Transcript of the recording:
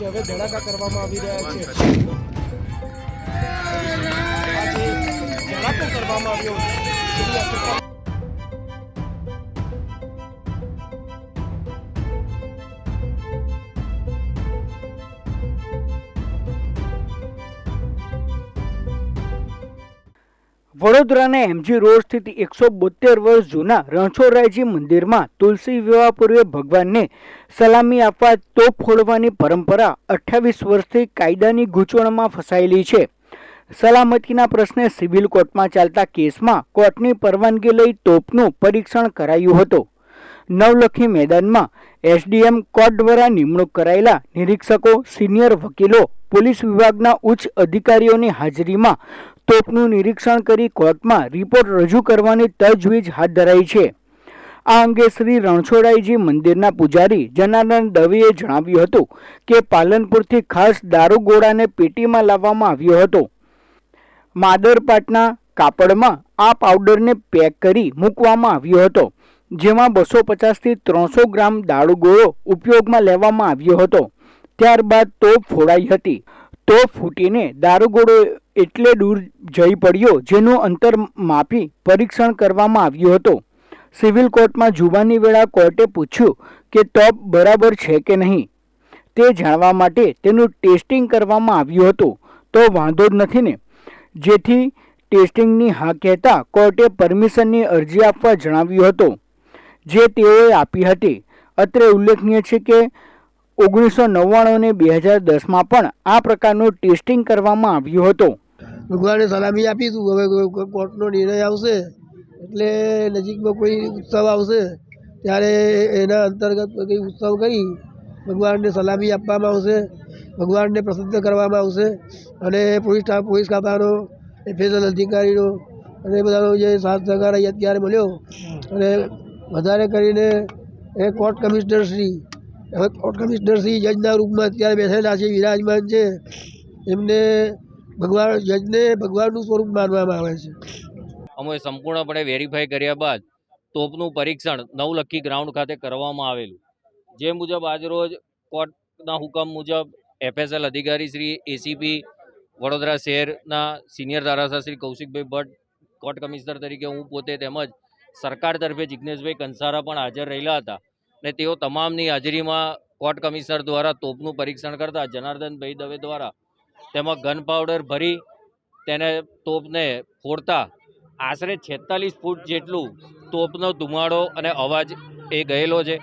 છે. હવે ધડાકા કરવામાં આવી રહ્યા છે. ધડાકો કરવામાં આવ્યો. વડોદરાના એમજી રોડ સ્થિત એકસો બોતેર વર્ષ જૂના રણછોડરાયજી મંદિરમાં તુલસી વિવાહ પૂર્વે ભગવાનને સલામી આપવા તોપ ફોડવાની પરંપરા અઠ્યાવીસ વર્ષથી કાયદાની ગૂંચવણમાં ફસાયેલી છે. સલામતીના પ્રશ્ને સિવિલ કોર્ટમાં ચાલતા કેસમાં કોર્ટની પરવાનગી લઈ તોપનું પરીક્ષણ કરાયું હતું. નવલખી મેદાનમાં એસડીએમ કોર્ટ દ્વારા નિમણૂક કરાયેલા નિરીક્ષકો, સિનિયર વકીલો, પોલીસ વિભાગના ઉચ્ચ અધિકારીઓની હાજરીમાં તોપનું નિરીક્ષણ કરી કોર્ટમાં રિપોર્ટ રજૂ કરવાની તજવીજ હાથ ધરાઈ છે. આ અંગે શ્રી રણછોડાઈજી મંદિરના પૂજારી જનાર્દન દવેએ જણાવ્યું હતું કે પાલનપુરથી ખાસ દારૂગોળાને પેટીમાં લાવવામાં આવ્યો હતો. માદરપાટના કાપડમાં આ પાવડરને પેક કરી મૂકવામાં આવ્યો હતો, જેમાં બસો પચાસથી ત્રણસો ગ્રામ દારૂગોળો ઉપયોગમાં લેવામાં આવ્યો હતો. ત્યારબાદ તોપ ફોડાઈ હતી. તોપ ફૂટીને દારૂગોળો એટલે દૂર જઈ પડ્યો જેનું અંતર માપી પરીક્ષણ કરવામાં આવ્યું હતું. સિવિલ કોર્ટમાં જુબાની વેળા કોર્ટે પૂછ્યું કે તોપ બરાબર છે કે નહીં. તે જાણવા માટે તેનું ટેસ્ટિંગ કરવામાં આવ્યું હતું. તો વાંધો જ નથી ને. જેથી ટેસ્ટિંગની હા કહેતા કોર્ટે પરમિશનની અરજી આપવા જણાવ્યું હતું. જે તેઓએ આપી હતી. અત્રે ઉલ્લેખનીય છે કે ઓગણીસો નવ્વાણું અને બે હજાર દસમાં પણ આ પ્રકારનું ટેસ્ટિંગ કરવામાં આવ્યું હતું. ભગવાને સલામી આપીશું હવે કોર્ટનો નિર્ણય આવશે, એટલે નજીકમાં કોઈ ઉત્સવ આવશે, ત્યારે એના અંતર્ગત કંઈ ઉત્સવ કરી ભગવાનને સલામી આપવામાં આવશે, ભગવાનને પ્રસિદ્ધ કરવામાં આવશે. અને પોલીસ પોલીસ ખાતાનો, એફએસએલ અધિકારીનો અને બધાનો જે સાથ સહકાર અહીં અત્યારે મળ્યો. અને વધારે કરીને એ કોર્ટ કમિશનર શ્રી હવે કોર્ટ કમિશનર શ્રી જજના રૂપમાં અત્યારે બેઠેલા છે, વિરાજમાન છે. એમને ભગવાન જજને ભગવાનનું સ્વરૂપ માનવામાં આવે છે. અમે સંપૂર્ણપણે વેરીફાઈ કર્યા બાદ તોપનું પરીક્ષણ નવલખી ગ્રાઉન્ડ ખાતે કરવામાં આવેલું. જે મુજબ આજરોજ કોર્ટના હુકમ મુજબ એફએસએલ અધિકારી શ્રી એસીપી વડોદરા શહેરના સિનિયર ધારાસભ્ય શ્રી કૌશિકભાઈ ભટ્ટ, કોર્ટ કમિશનર તરીકે હું પોતે તેમજ સરકાર તરફે જિજ્ઞેશભાઈ કંસારા પણ હાજર રહેલા હતા ને તેઓ તમામની હાજરીમાં કોર્ટ કમિશનર દ્વારા તોપનું પરીક્ષણ કરતા જનાર્દનભાઈ દવે દ્વારા તેમાં ગન પાવડર ભરી તેને તોપને ફોડતા આશરે છેતાલીસ ફૂટ જેટલું તોપનો ધુમાડો અને અવાજ એ ગયેલો છે.